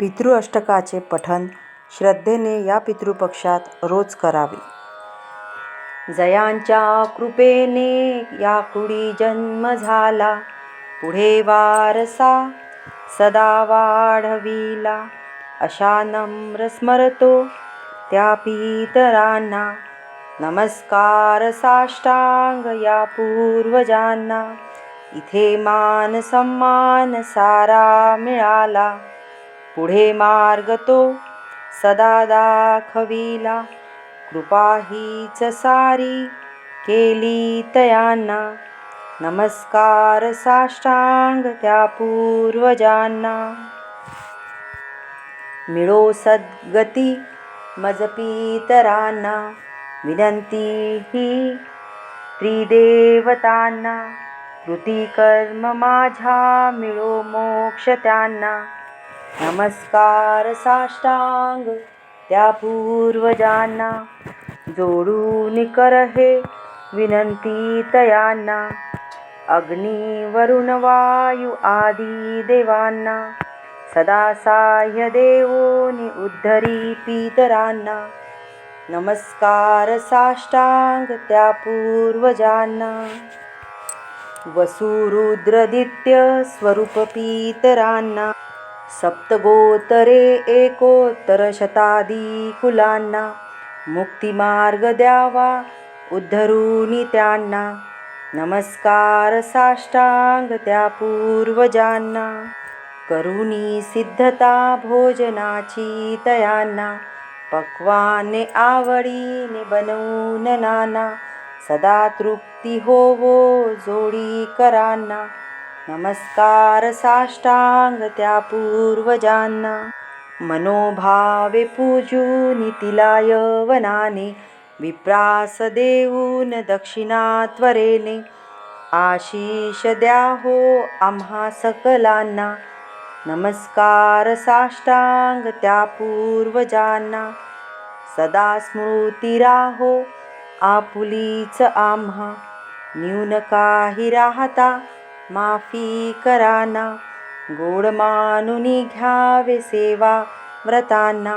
पितृ अष्टकाचे पठण श्रद्धेने या पितृपक्षात रोज करावे. जयांच्या कृपेने या कुडी जन्म झाला, पुढे वारसा सदा वाढविला. अशा नम्र स्मरतो त्या पितरांना, नमस्कार साष्टांग या पूर्वजांना. इथे मान सन्मान सारा मिळाला, पुढे मार्ग तो सदा दाखविला. कृपा हीच सारी केली तयांना, नमस्कार साष्टांग त्या पूर्वजांना. मिळो सद्गती मजपीतरांना विनंती ही त्रिदेवतांना. कृती कर्म माझ्या मिळो मोक्ष त्यांना, नमस्कार साष्टांग त्या पूर्वजांना. जोडून कर हे विनंती तयांना, अग्नी वरुण वायू आदी देवांना. सदा साह्य देवोनी उद्धरी पितरांना, नमस्कार साष्टांग त्या पूर्वजांना. वसु रुद्रदित्य स्वरूप पितरांना, सप्तगोतरे एकोत्तर शतादी कुलांना. मुक्तिमार्ग द्यावा उद्धरूनी त्यांना, नमस्कार साष्टांग त्या पूर्वजांना. करुणी सिद्धता भोजनाची तयांना, पक्वाने आवडीने बनवून नाना. सदा तृप्ती होवो जोडीकरांना, नमस्कार साष्टांग त्या पूर्वजांना. मनोभावे पूजून तिला यवनाने, विप्रास देऊन दक्षिणा त्वरेने. आशिष द्या हो आम्हा सकलांना, नमस्कार साष्टांग त्या पूर्वजांना. सदा स्मृती राहो आपुलीच आम्हा, न्यून काही राहता माफी कराना. गोड मानुनी घ्यावे सेवा व्रतांना,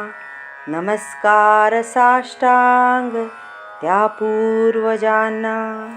नमस्कार साष्टांग त्या पूर्वजांना.